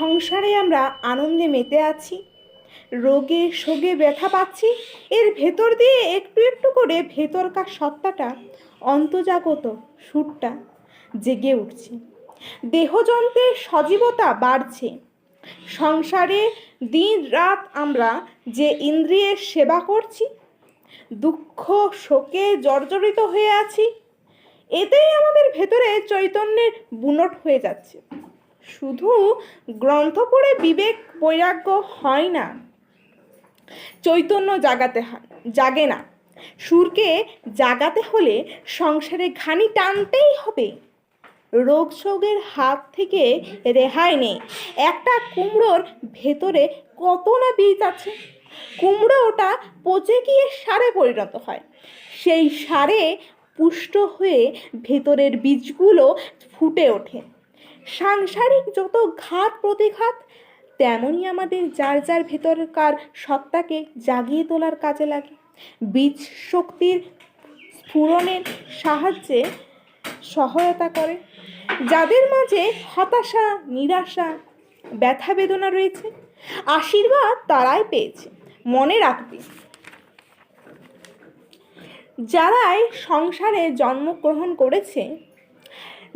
সংসারে আমরা আনন্দে মেতে আছি। রোগে শোগে ব্যথা পাচ্ছি। এর ভেতর দিয়ে একটু একটু করে ভেতরকার সত্তাটা অন্তজাগত সুরটা জেগে উঠছে। দেহযন্ত্রের সজীবতা বাড়ছে। সংসারে দিন রাত আমরা যে ইন্দ্রিয়ের সেবা করছি, দুঃখ শোকে জর্জরিত হয়ে আছি, এতেই আমাদের ভেতরে চৈতন্যের বুনট হয়ে যাচ্ছে। শুধু গ্রন্থ পড়ে বিবেক বৈরাগ্য হয় না, চৈতন্য জাগাতে হয়, জাগে না। সুরকে জাগাতে হলে সংসারে ঘানি টানতেই হবে। রোগ শোকের হাত থেকে রেহাই নেই। একটা কুমড়োর ভেতরে কত না বীজ আছে। কুমড়ো ওটা পচে গিয়ে সারে পরিণত হয়। সেই সারে পুষ্ট হয়ে ভেতরের বীজগুলো ফুটে ওঠে। সাংসারিক যত ঘাত প্রতিঘাত, তেমনই আমাদের যার যার ভেতরকার সত্তাকে জাগিয়ে তোলার কাজে লাগে। বীজ শক্তির স্ফুরণের সাহায্যে সহায়তা করে। যাদের মাঝে হতাশা, নিরাশা, ব্যথা বেদনা রয়েছে, আশীর্বাদ তারাই পেয়েছে, মনে রাখবে। যারাই সংসারে জন্মগ্রহণ করেছে,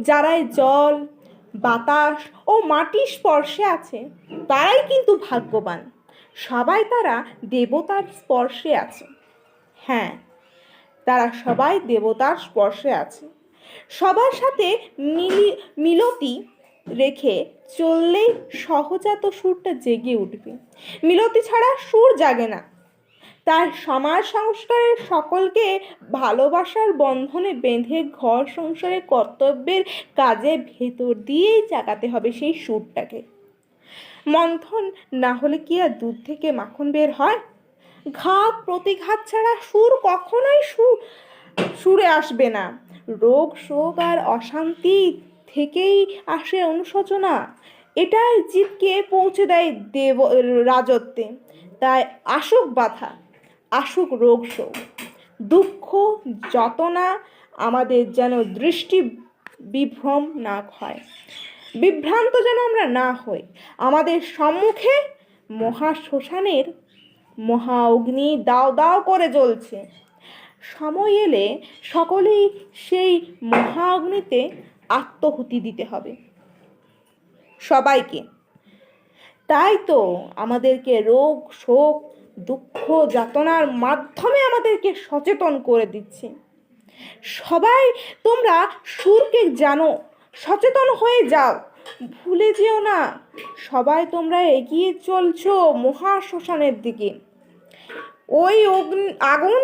যারাই জল বাতাস ও মাটির স্পর্শে আছে। তারাই কিন্তু ভাগ্যবান। সবাই তারা দেবতার স্পর্শে আছে। হ্যাঁ তারা সবাই দেবতার স্পর্শে আছে। সবার সাথে মিলি, মিলতি রেখে চললেই সহজাত সুরটা জেগে উঠবে। মিলতি ছাড়া সুর জাগে না। তার সমাজ সংস্কারের সকলকে ভালোবাসার বন্ধনে বেঁধে ঘর সংসারের কর্তব্যের কাজে ভেতর দিয়েই চাকাতে হবে সেই সুরটাকে। মন্থন না হলে কি আর দুধ থেকে মাখন বের হয়? ঘাত প্রতিঘাত ছাড়া সুর কখনোই সুর সুরে আসবে না। রোগ শোক আর অশান্তি থেকেই আসে অনুশোচনা। এটাই জীবকে পৌঁছে দেয় দেব, রাজত্বে। তাই আসুক বাধা। আসুক রোগ শোক। দুঃখ, যতনা আমাদের যেন দৃষ্টি বিভ্রম না হয়। বিভ্রান্ত যেন আমরা না হই। আমাদের সম্মুখে মহা শ্মশানের মহা অগ্নি দাও দাও করে জ্বলছে। সময় এলে সকলেই সেই মহা অগ্নিতে আত্মহুতি দিতে হবে। সবাইকে। তাই তো আমাদেরকে রোগ, শোক দুঃখ যাতনার মাধ্যমে আমাদেরকে সচেতন করে দিচ্ছে। সবাই তোমরা সুরকে জানো, সচেতন হয়ে যাও, ভুলে যেও না, সবাই তোমরা এগিয়ে চলছো মহাশ্মশানের দিকে। ওই অগ্নি, আগুন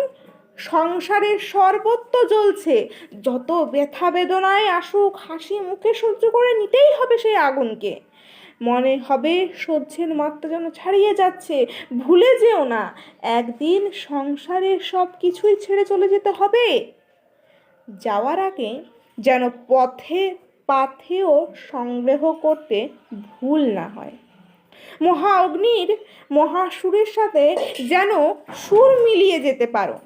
সংসারের সর্বত্র জ্বলছে, যত ব্যথা বেদনায় আসুক, হাসি মুখে সহ্য করে নিতেই হবে সেই আগুনকে। মনে হবে সহ্যের মাত্রা যেন ছাড়িয়ে যাচ্ছে। ভুলে যেও না, একদিন সংসারের সব কিছুই ছেড়ে চলে যেতে হবে। যাওয়ার আগে যেন পথে পাথেও সংগ্রহ করতে ভুল না হয়। মহা অগ্নির মহাসুরের সাথে যেন সুর মিলিয়ে যেতে পারো।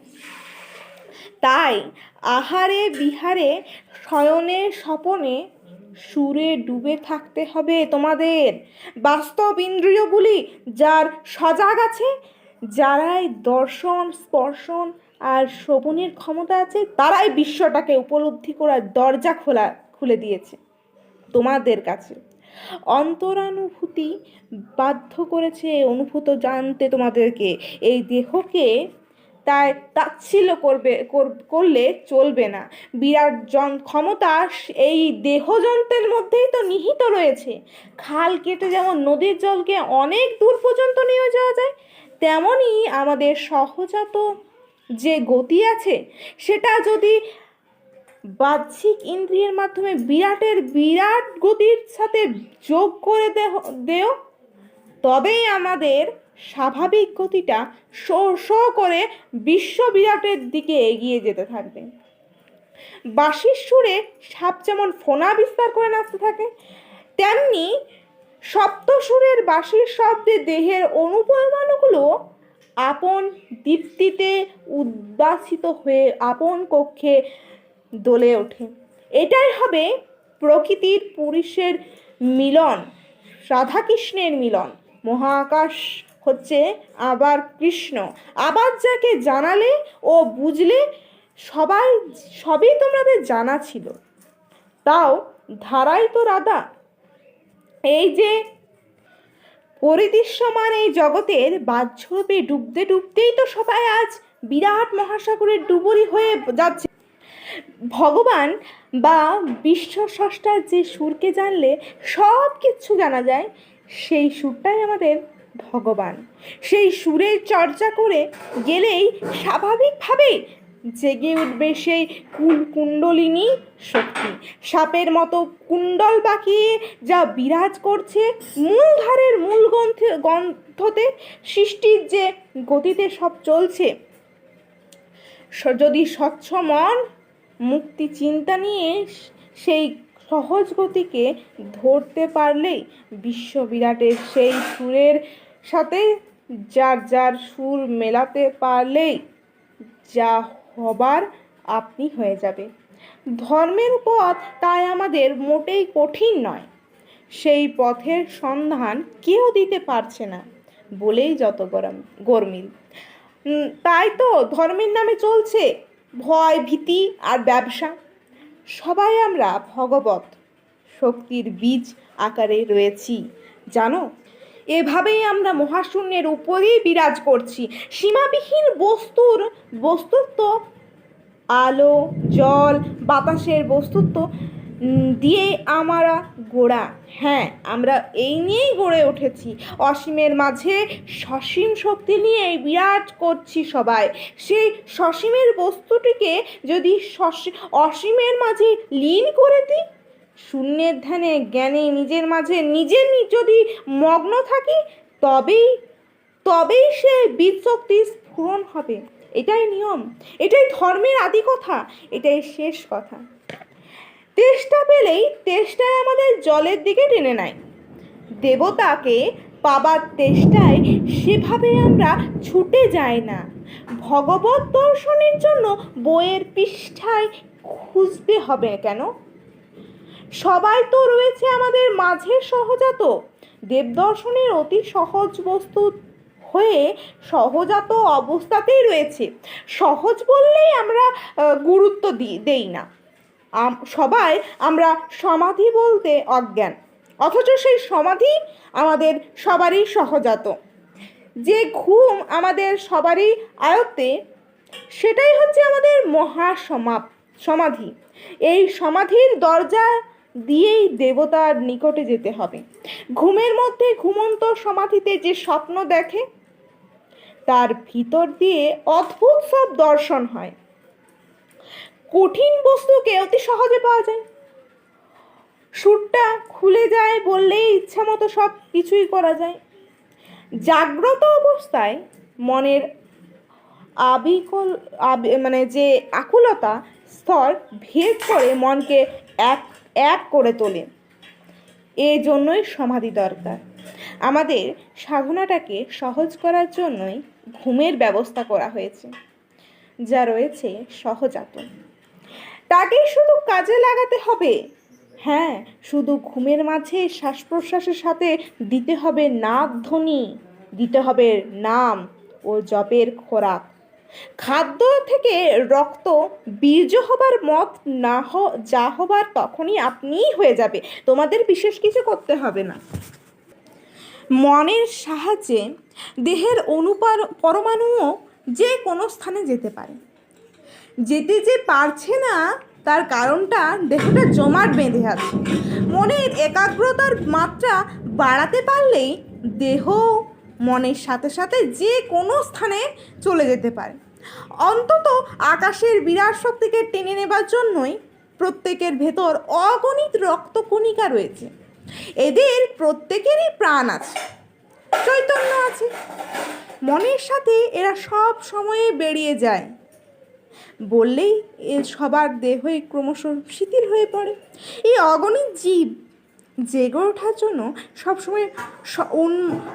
তাই আহারে বিহারে শয়নে স্বপনে সুরে ডুবে থাকতে হবে তোমাদের। বাস্তব ইন্দ্রিয়গুলি যার সজাগ আছে, যারাই দর্শন, স্পর্শন আর শ্রবণের ক্ষমতা আছে, তারাই বিশ্বটাকে উপলব্ধি করার দরজা খোলা, খুলে দিয়েছে তোমাদের কাছে। অন্তরানুভূতি বাধ্য করেছে অনুভূত জানতে তোমাদেরকে। এই দেহকে তাই তাচ্ছিল্য করবে, কর- করলে চলবে না। বিরাট জন ক্ষমতা এই দেহযন্ত্রের মধ্যেই তো নিহিত রয়েছে। খাল কেটে যেমন নদীর জলকে অনেক দূর পর্যন্ত নিয়ে যাওয়া যায় তেমনই আমাদের সহজাত যে গতি আছে, সেটা যদি বাহ্যিক ইন্দ্রিয়ের মাধ্যমে বিরাটের বিরাট গতির সাথে যোগ করে দেহ, দেও, তবেই আমাদের স্বাভাবিক গতিটা শো করে বিশ্ব বিরাটের দিকে এগিয়ে যেতে থাকবে। বাঁশির সুরে সাপ যেমন ফোনা বিস্তার করে নাচতে থাকে, তেমনি সপ্তসুরের বাঁশির শব্দে দেহের অনুপরমাণুগুলো আপন দীপ্তিতে উদ্বাসিত হয়ে আপন কক্ষে দোলে ওঠে। এটাই হবে প্রকৃতির পুরুষের মিলন, রাধাকৃষ্ণের মিলন, মহাকাশ হচ্ছে আবার কৃষ্ণ। আবার যাকে জানালে ও বুঝলে সবাই, সবই তোমাদের জানা ছিল। তাও ধারাই তো রাধা। এই যে পরিদৃশ্যমান এই জগতের বাহ্যরূপে ডুবতে ডুবতেই তো সবাই আজ বিরাট মহাসাগরের ডুবুরি হয়ে যাচ্ছে। ভগবান বা বিশ্ব স্রষ্টার যে সুরকে জানলে সব কিছু জানা যায়, সেই সুরটাই আমাদের ভগবান। সেই সুরের চর্চা করে গেলেই স্বাভাবিকভাবেই জেগে উঠবে সেই কুল কুণ্ডলিনী শক্তি। সাপের মতো কুণ্ডল পাকিয়ে যা বিরাজ করছে মূলধারের মূল গ্রন্থে গ্রন্থতে সৃষ্টির যে গতিতে সব চলছে, যদি স্বচ্ছ মন, মুক্তি চিন্তা নিয়ে সেই সহজ গতিকে ধরতে পারলেই বিশ্ব বিরাটের সেই সুরের সাথে যার যার সুর মেলাতে পারলেই যা হবার আপনি হয়ে যাবে। ধর্মের পথ তাই আমাদের মোটেই কঠিন নয়। সেই পথের সন্ধান কেউ দিতে পারছে না বলেই যত গরম, গরমিল। তাই তো ধর্মের নামে চলছে ভয়, ভীতি আর ব্যবসা। সবাই আমরা ভগবত শক্তির বীজ আকারে রয়েছি। জানো এভাবেই আমরা মহাশূন্যের উপরেই বিরাজ করছি। সীমাবিহীন বস্তুর বস্তুত্ব, আলো, জল, বাতাসের বস্তুত্ব দিয়ে আমরা গোড়া। হ্যাঁ আমরা এই নিয়েই গড়ে উঠেছি। অসীমের মাঝে সসীম শক্তি নিয়ে বিরাট করছি সবাই। সেই সসীমের বস্তুটিকে যদি অসীমের মাঝে লীন করে দিই শূন্যের ধ্যানে জ্ঞানে নিজের মাঝে নিজে যদি মগ্ন থাকি, তবেই তবেই সে বীজ শক্তি স্ফুরণ হবে। এটাই নিয়ম। এটাই ধর্মের আদি কথা। এটাই শেষ কথা। তেষ্টা পেলেই তেষ্টায় আমাদের জলের দিকে টেনে নেয়। দেবতাকে পাবার তেষ্টায় সেভাবে আমরা ছুটে যাই না। ভগবত দর্শনের জন্য বইয়ের পৃষ্ঠায় খুঁজতে হবে কেন? সবাই তো রয়েছে আমাদের মাঝে সহজাত। দেবদর্শনের অতি সহজ বস্তু হয়ে সহজাত অবস্থাতেই রয়েছে। সহজ বললেই আমরা গুরুত্ব দিই দেই না। সবাই আমরা সমাধি বলতে অজ্ঞান। অথচ সেই সমাধি আমাদের সবারই সহজাত। যে ঘুম আমাদের সবারই আয়ত্তে, সেটাই হচ্ছে আমাদের মহা সমাধি। এই সমাধির দরজা দিয়েই দেবতার নিকটে যেতে হবে। ঘুমের মধ্যে ঘুমন্ত সমাধিতে যে স্বপ্ন দেখে, তার ভিতর দিয়ে অদ্ভুত সব দর্শন হয়। কঠিন বস্তুকে অতি সহজে পাওয়া যায়। সুরটা খুলে যায় বললেই ইচ্ছা মতো সব কিছুই করা যায়। জাগ্রত অবস্থায় মনের আবিকল আবি মানে যে আকুলতা, স্তর ভেদ করে মনকে এক এক করে তোলে। এই জন্যই সমাধি দরকার। আমাদের সাধনাটাকে সহজ করার জন্যই ঘুমের ব্যবস্থা করা হয়েছে, যা রয়েছে সহজাত তাকে শুধু কাজে লাগাতে হবে। হ্যাঁ শুধু ঘুমের মাঝে শ্বাস প্রশ্বাসের সাথে দিতে হবে নাক ধ্বনি, দিতে হবে নাম ও জপের খোরাক। খাদ্য থেকে রক্ত বীর্য হবার মত না হ, যা হবার তখনই আপনিই হয়ে যাবে। তোমাদের বিশেষ কিছু করতে হবে না। মনের সাহায্যে দেহের অনুপার পরমাণুও যে কোনো স্থানে যেতে পারে। যেতে যে পারছে না, তার কারণটা দেহটা জমাট বেঁধে আছে। মনের একাগ্রতার মাত্রা বাড়াতে পারলেই দেহ মনের সাথে সাথে যে কোনো স্থানে চলে যেতে পারে। অন্তত আকাশের বিরাট শক্তিকে টেনে নেবার জন্যই প্রত্যেকের ভেতর অগণিত রক্তকণিকা রয়েছে। এদের প্রত্যেকেরই প্রাণ আছে। চৈতন্য আছে। মনের সাথে এরা সব সময়ে বেরিয়ে যায়। বললেই এ সবার দেহই ক্রমশ শিথিল হয়ে পড়ে। এই অগণিত জীব জেগে ওঠার জন্য সবসময়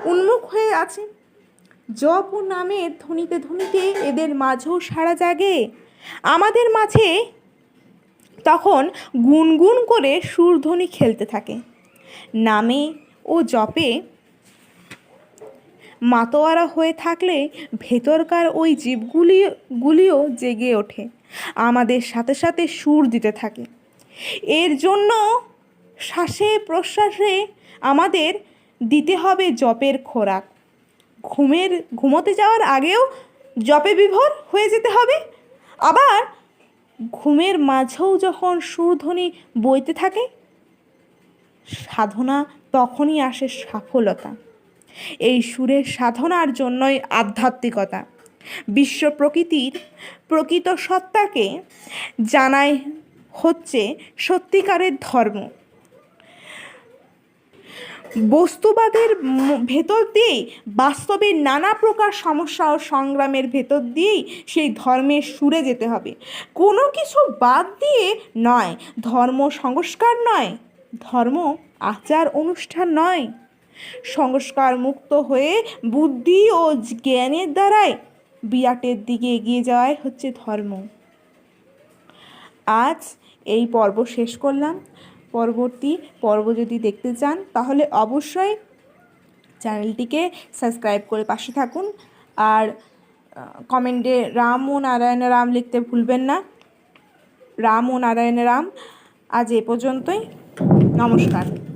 উন্মুখ হয়ে আছে। জপ ও নামের ধ্বনিতে ধ্বনিতে এদের মাঝেও সারা জাগে। আমাদের মাঝে তখন গুনগুন করে সুরধ্বনি খেলতে থাকে। নামে ও জপে মাতোয়ারা হয়ে থাকলে ভেতরকার ওই জীবগুলি, গুলিও জেগে ওঠে। আমাদের সাথে সাথে সুর দিতে থাকে। এর জন্য শ্বাসে প্রশ্বাসে আমাদের দিতে হবে জপের খোরাক। ঘুমের, ঘুমোতে যাওয়ার আগেও জপে বিভোর হয়ে যেতে হবে। আবার ঘুমের মাঝেও যখন সুরধ্বনি বইতে থাকে, সাধনা তখনই আসে সফলতা এই সুরের সাধনার জন্যই আধ্যাত্মিকতা। বিশ্ব প্রকৃতির প্রকৃত সত্তাকে জানাই হচ্ছে সত্যিকারের ধর্ম। বস্তুবাদের ভেতর দিয়েই বাস্তবের নানা প্রকার সমস্যা ও সংগ্রামের ভেতর দিয়েই সেই ধর্মের সুরে যেতে হবে। কোনো কিছু বাদ দিয়ে নয়, ধর্ম সংস্কার নয়, ধর্ম আচার অনুষ্ঠান নয়। সংস্কার মুক্ত হয়ে বুদ্ধি ও জ্ঞানের দ্বারাই বিরাটের দিকে এগিয়ে যাওয়াই হচ্ছে ধর্ম। আজ এই পর্ব শেষ করলাম। পরবর্তী পর্ব যদি দেখতে চান, তাহলে অবশ্যই চ্যানেলটিকে সাবস্ক্রাইব করে পাশে থাকুন। আর কমেন্টে রাম ও নারায়ণ রাম লিখতে ভুলবেন না। রাম ও নারায়ণ রাম। আজ এ পর্যন্তই। নমস্কার।